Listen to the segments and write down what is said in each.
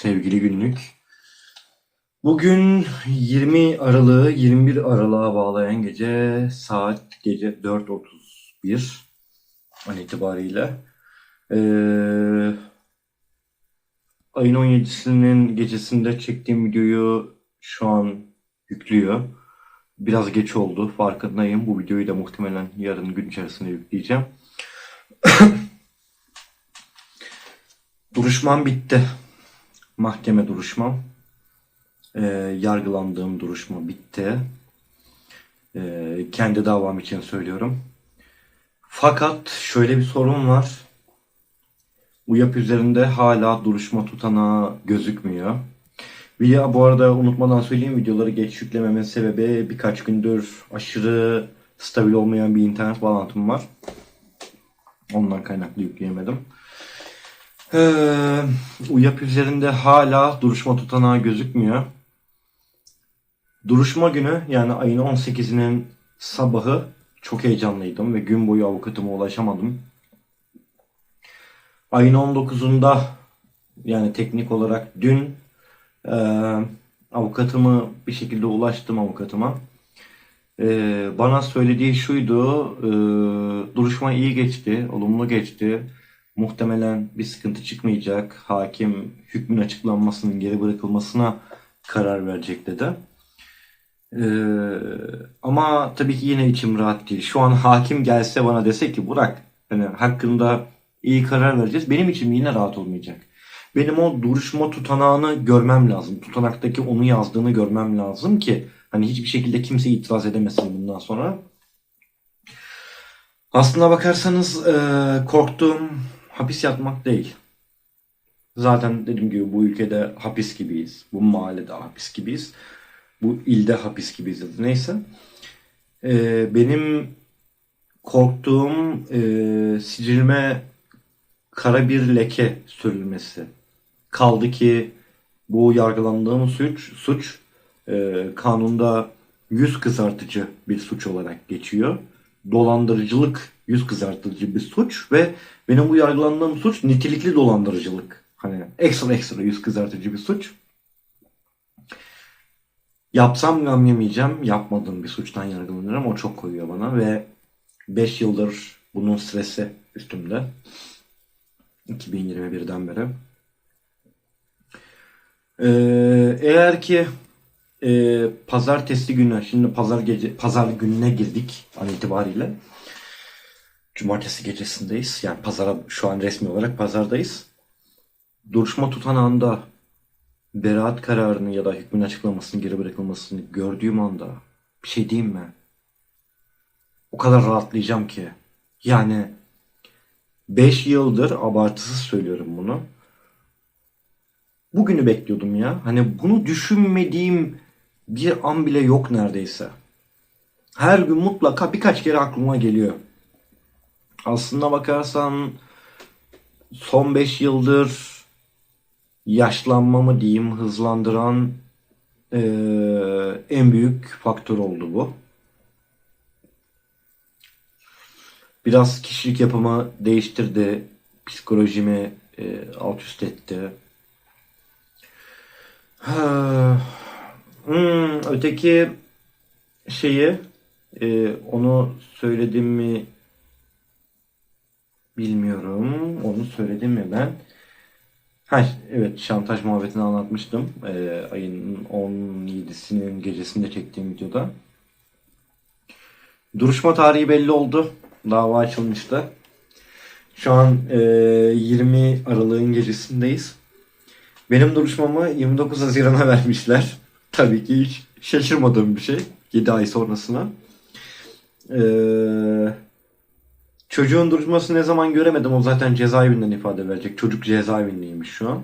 sevgili günlük. Bugün 20 Aralık'ı 21 Aralık'a bağlayan gece saat gece 4.31 an itibariyle. Ee, ayın 17'sinin gecesinde çektiğim videoyu şu an yüklüyor. Biraz geç oldu farkındayım. Bu videoyu da muhtemelen yarın gün içerisinde yükleyeceğim. Duruşmam bitti. Mahkeme duruşmam. Ee, yargılandığım duruşma bitti. Ee, kendi davam için söylüyorum. Fakat şöyle bir sorun var. Bu yapı üzerinde hala duruşma tutanağı gözükmüyor. Video bu arada unutmadan söyleyeyim videoları geç yüklememin sebebi birkaç gündür aşırı stabil olmayan bir internet bağlantım var. Ondan kaynaklı yükleyemedim. Ee, UYAP üzerinde hala duruşma tutanağı gözükmüyor. Duruşma günü yani ayın 18'inin sabahı çok heyecanlıydım ve gün boyu avukatıma ulaşamadım. Ayın 19'unda yani teknik olarak dün e, avukatımı bir şekilde ulaştım avukatıma. E, bana söylediği şuydu, e, duruşma iyi geçti, olumlu geçti. Muhtemelen bir sıkıntı çıkmayacak. Hakim hükmün açıklanmasının geri bırakılmasına karar verecek dedi. Ee, ama tabii ki yine içim rahat değil. Şu an hakim gelse bana dese ki Burak hani hakkında iyi karar vereceğiz. Benim içim yine rahat olmayacak. Benim o duruşma tutanağını görmem lazım. Tutanaktaki onu yazdığını görmem lazım ki hani hiçbir şekilde kimse itiraz edemesin bundan sonra. Aslına bakarsanız e, korktuğum hapis yatmak değil. Zaten dediğim gibi bu ülkede hapis gibiyiz. Bu mahallede hapis gibiyiz. Bu ilde hapis gibiyiz. Neyse. E, benim korktuğum e, sicilime kara bir leke sürülmesi. Kaldı ki bu yargılandığım suç, suç e, kanunda yüz kızartıcı bir suç olarak geçiyor. Dolandırıcılık yüz kızartıcı bir suç ve benim bu yargılandığım suç nitelikli dolandırıcılık. Hani ekstra ekstra yüz kızartıcı bir suç. Yapsam gam yemeyeceğim. Yapmadığım bir suçtan yargılanırım. O çok koyuyor bana ve 5 yıldır bunun stresi üstümde. 2021'den beri. Ee, eğer ki e, pazartesi günü, şimdi pazar gece, pazar gününe girdik an itibariyle. Cumartesi gecesindeyiz. Yani pazara şu an resmi olarak pazardayız. Duruşma tutanağında beraat kararını ya da hükmün açıklamasını geri bırakılmasını gördüğüm anda bir şey diyeyim mi? O kadar rahatlayacağım ki. Yani 5 yıldır abartısız söylüyorum bunu. Bugünü bekliyordum ya. Hani bunu düşünmediğim bir an bile yok neredeyse. Her gün mutlaka birkaç kere aklıma geliyor. Aslında bakarsan son 5 yıldır yaşlanmamı diyeyim hızlandıran eee, en büyük faktör oldu bu. Biraz kişilik yapımı değiştirdi. Psikolojimi e, alt üst etti. Ha, hmm, öteki şeyi e, onu söyledim mi bilmiyorum. Onu söyledim mi ben? Ha, evet şantaj muhabbetini anlatmıştım. E, ayın 17'sinin gecesinde çektiğim videoda. Duruşma tarihi belli oldu. Dava açılmıştı. Şu an e, 20 Aralık'ın gecesindeyiz. Benim duruşmamı 29 Haziran'a vermişler. Tabii ki hiç şaşırmadığım bir şey. 7 ay sonrasına. Ee, çocuğun duruşmasını ne zaman göremedim. O zaten cezaevinden ifade verecek. Çocuk cezaevindeymiş şu an.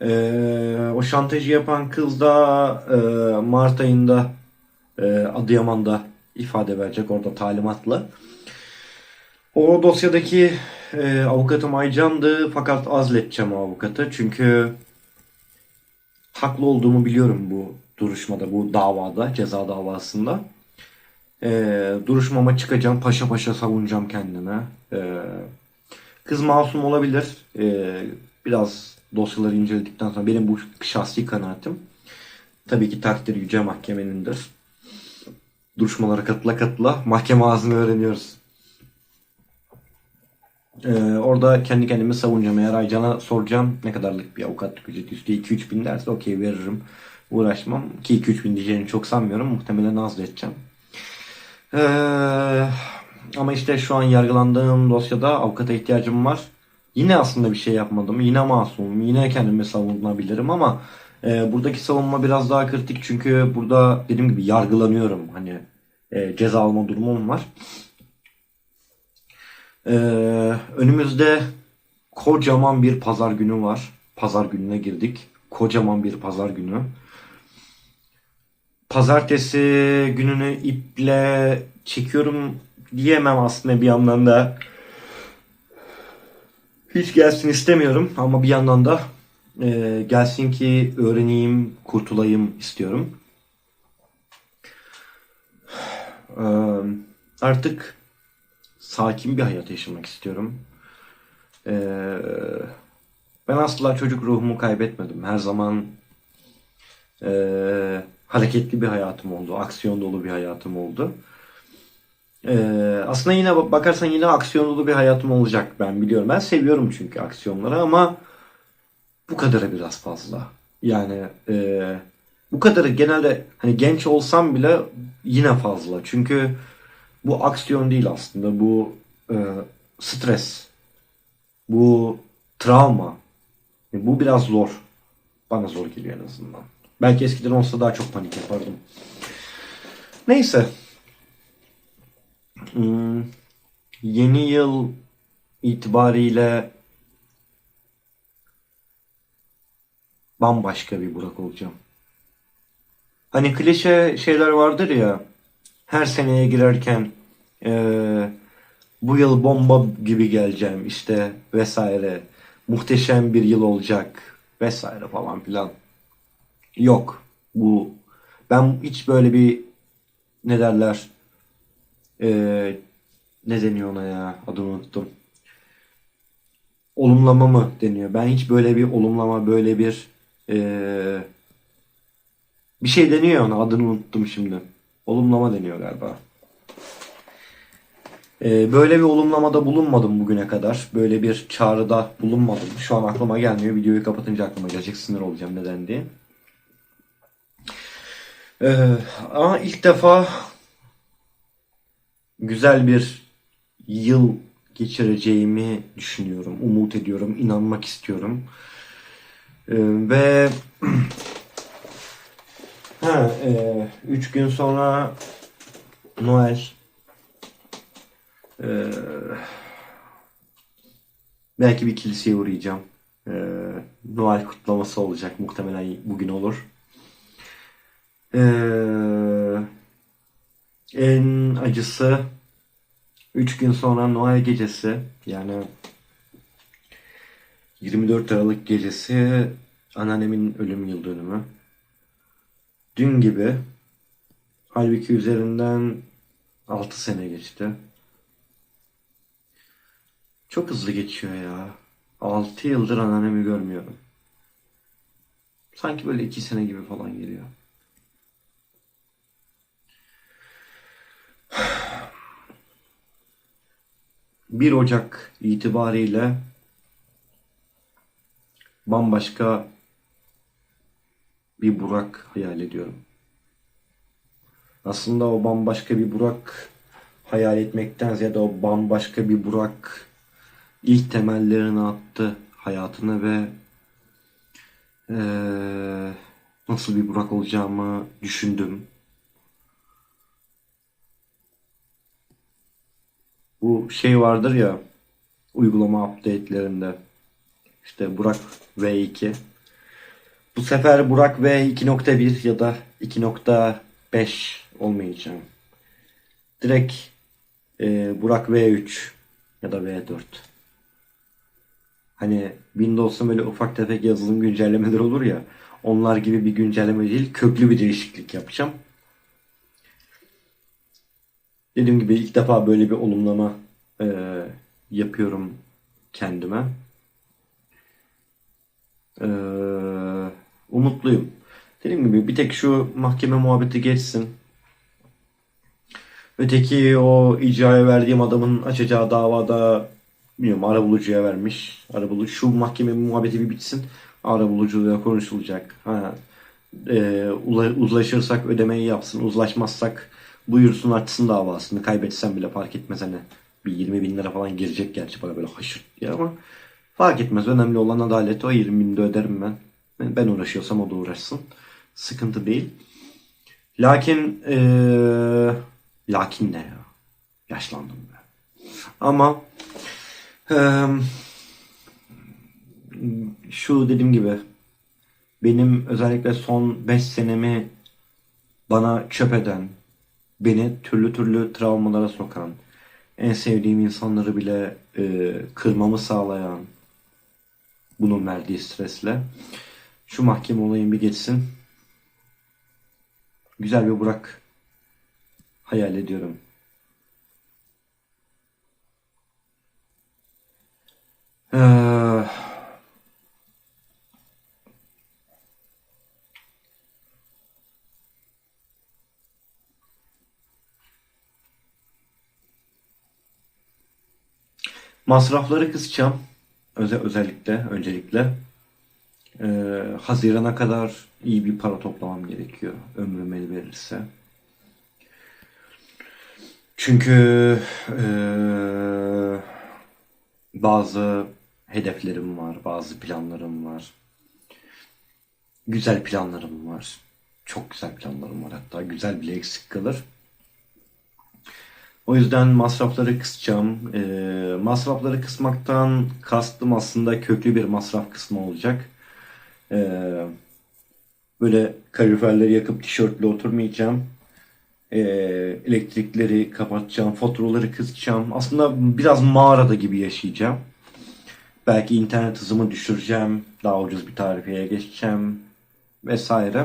Ee, o şantajı yapan kız da e, Mart ayında e, Adıyaman'da ifade verecek orada talimatla. O dosyadaki e, avukatım Aycan'dı fakat azledeceğim avukatı çünkü haklı olduğumu biliyorum bu duruşmada, bu davada, ceza davasında. E, duruşmama çıkacağım, paşa paşa savunacağım kendime. E, kız masum olabilir, e, biraz dosyaları inceledikten sonra benim bu şahsi kanaatim tabii ki takdir yüce mahkemenindir. Duruşmalara katıla katıla mahkeme ağzını öğreniyoruz. Ee, orada kendi kendimi savunacağım. Eğer Aycan'a soracağım ne kadarlık bir avukatlık ücreti üstü 2-3 bin derse okey veririm. Uğraşmam. Ki 2-3 bin diyeceğini çok sanmıyorum. Muhtemelen az edeceğim. Ee, ama işte şu an yargılandığım dosyada avukata ihtiyacım var. Yine aslında bir şey yapmadım. Yine masumum. Yine kendimi savunabilirim ama e, buradaki savunma biraz daha kritik. Çünkü burada dediğim gibi yargılanıyorum. Hani e, ceza alma durumum var. Ee, önümüzde kocaman bir pazar günü var. Pazar gününe girdik. Kocaman bir pazar günü. Pazartesi gününü iple çekiyorum diyemem aslında bir yandan da. Hiç gelsin istemiyorum ama bir yandan da e, gelsin ki öğreneyim, kurtulayım istiyorum. Ee, artık sakin bir hayat yaşamak istiyorum. Ee, ben asla çocuk ruhumu kaybetmedim. Her zaman e, hareketli bir hayatım oldu. Aksiyon dolu bir hayatım oldu. Ee, aslında yine bakarsan yine aksiyon dolu bir hayatım olacak ben biliyorum. Ben seviyorum çünkü aksiyonları ama bu kadarı biraz fazla. Yani e, bu kadarı genelde hani genç olsam bile yine fazla. Çünkü bu aksiyon değil aslında. Bu e, stres. Bu travma. E, bu biraz zor. Bana zor geliyor en azından. Belki eskiden olsa daha çok panik yapardım. Neyse. Hmm, yeni yıl itibariyle bambaşka bir Burak olacağım. Hani klişe şeyler vardır ya her seneye girerken eee, bu yıl bomba gibi geleceğim işte vesaire muhteşem bir yıl olacak vesaire falan filan. Yok bu ben hiç böyle bir ne derler eee, ne deniyor ona ya adını unuttum. Olumlama mı deniyor? Ben hiç böyle bir olumlama böyle bir eee, bir şey deniyor ona adını unuttum şimdi. Olumlama deniyor galiba. Ee, böyle bir olumlamada bulunmadım bugüne kadar. Böyle bir çağrıda bulunmadım. Şu an aklıma gelmiyor. Videoyu kapatınca aklıma gelecek. Sinir olacağım neden diye. Ee, ama ilk defa güzel bir yıl geçireceğimi düşünüyorum. Umut ediyorum. inanmak istiyorum. Ee, ve ha, e, üç gün sonra Noel. Ee, belki bir kiliseye uğrayacağım. Ee, Noel kutlaması olacak. Muhtemelen bugün olur. Ee, en acısı 3 gün sonra Noel gecesi yani 24 Aralık gecesi anneannemin ölüm yıl dönümü. Dün gibi halbuki üzerinden 6 sene geçti. Çok hızlı geçiyor ya. 6 yıldır anneannemi görmüyorum. Sanki böyle 2 sene gibi falan geliyor. Bir Ocak itibariyle bambaşka bir Burak hayal ediyorum. Aslında o bambaşka bir Burak hayal etmekten ziyade o bambaşka bir Burak ilk temellerini attı hayatını ve eee, nasıl bir Burak olacağımı düşündüm. Bu şey vardır ya uygulama update'lerinde işte Burak V2 bu sefer Burak V 2.1 ya da 2.5 olmayacağım. Direkt e, Burak V3 ya da V4. Hani Windows'ta böyle ufak tefek yazılım güncellemeler olur ya. Onlar gibi bir güncelleme değil, köklü bir değişiklik yapacağım. Dediğim gibi ilk defa böyle bir olumlama e, yapıyorum kendime. Ee, umutluyum. Dediğim gibi bir tek şu mahkeme muhabbeti geçsin. Öteki o icraya verdiğim adamın açacağı davada bilmiyorum arabulucuya vermiş. Arabulucu şu mahkeme muhabbeti bir bitsin. Arabulucuyla konuşulacak. Ha, e, uzlaşırsak ödemeyi yapsın. Uzlaşmazsak buyursun açsın davasını. Kaybetsem bile fark etmez hani. Bir 20 bin lira falan girecek gerçi bana böyle haşırt diye ama fark etmez. Önemli olan adalet. O 20 bin de öderim ben. Ben- uğraşıyorsam o da uğraşsın. Sıkıntı değil. Lakin eee, lakin ne ya? Yaşlandım ben. Ama eee, şu dediğim gibi benim özellikle son 5 senemi bana çöp eden, beni türlü türlü travmalara sokan, en sevdiğim insanları bile eee, kırmamı sağlayan, bunun verdiği stresle şu mahkeme olayın bir geçsin. Güzel bir Burak hayal ediyorum. Ee, masrafları kısacağım. Öze, özellikle, öncelikle. Ee, Haziran'a kadar iyi bir para toplamam gerekiyor. Ömrüm el verirse. Çünkü eee, bazı hedeflerim var, bazı planlarım var. Güzel planlarım var. Çok güzel planlarım var hatta. Güzel bile eksik kalır. O yüzden masrafları kısacağım. Eee, masrafları kısmaktan kastım aslında köklü bir masraf kısmı olacak. Eee, böyle kaloriferleri yakıp tişörtle oturmayacağım. Ee, elektrikleri kapatacağım, faturaları kısacağım. Aslında biraz mağarada gibi yaşayacağım. Belki internet hızımı düşüreceğim, daha ucuz bir tarifeye geçeceğim vesaire.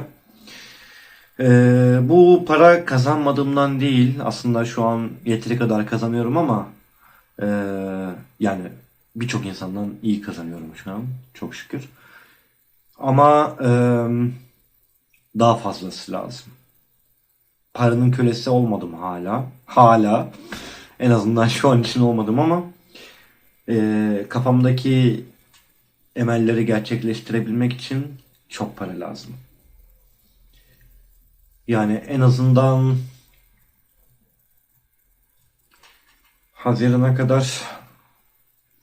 Ee, bu para kazanmadığımdan değil, aslında şu an yeteri kadar kazanıyorum ama ee, yani birçok insandan iyi kazanıyorum şu an, çok şükür. Ama ee, daha fazlası lazım paranın kölesi olmadım hala. Hala. En azından şu an için olmadım ama e, kafamdaki emelleri gerçekleştirebilmek için çok para lazım. Yani en azından Haziran'a kadar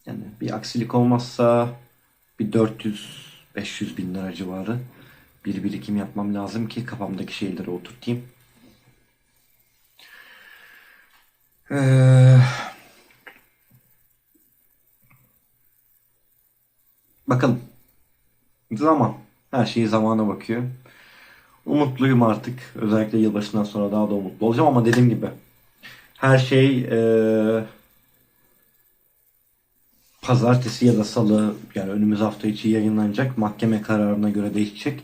yani bir aksilik olmazsa bir 400-500 bin lira civarı bir birikim yapmam lazım ki kafamdaki şeyleri oturtayım. Ee, bakalım. Zaman. Her şey zamana bakıyor. Umutluyum artık. Özellikle yılbaşından sonra daha da umutlu olacağım ama dediğim gibi her şey eee, pazartesi ya da salı yani önümüz hafta içi yayınlanacak. Mahkeme kararına göre değişecek.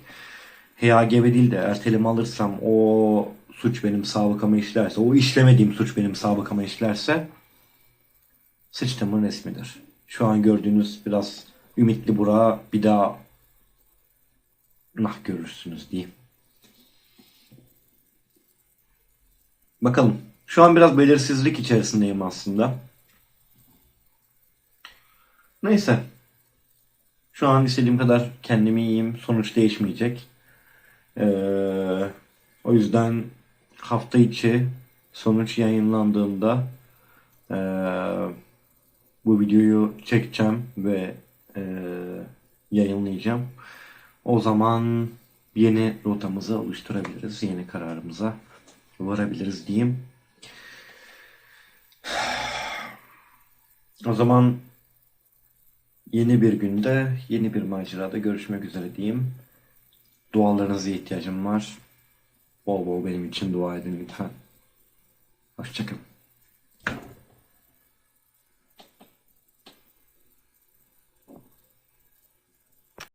HAGB değil de erteleme alırsam o suç benim sabıkama işlerse, o işlemediğim suç benim sabıkama işlerse sıçtımın resmidir. Şu an gördüğünüz biraz ümitli Burak'ı bir daha nah görürsünüz diyeyim. Bakalım. Şu an biraz belirsizlik içerisindeyim aslında. Neyse. Şu an istediğim kadar kendimi iyiyim. Sonuç değişmeyecek. Ee, o yüzden hafta içi sonuç yayınlandığında eee, bu videoyu çekeceğim ve eee, yayınlayacağım. O zaman yeni rotamızı oluşturabiliriz. Yeni kararımıza varabiliriz diyeyim. O zaman yeni bir günde, yeni bir macerada görüşmek üzere diyeyim. Dualarınıza ihtiyacım var. Bol bol benim için dua edin lütfen. Hoşçakalın.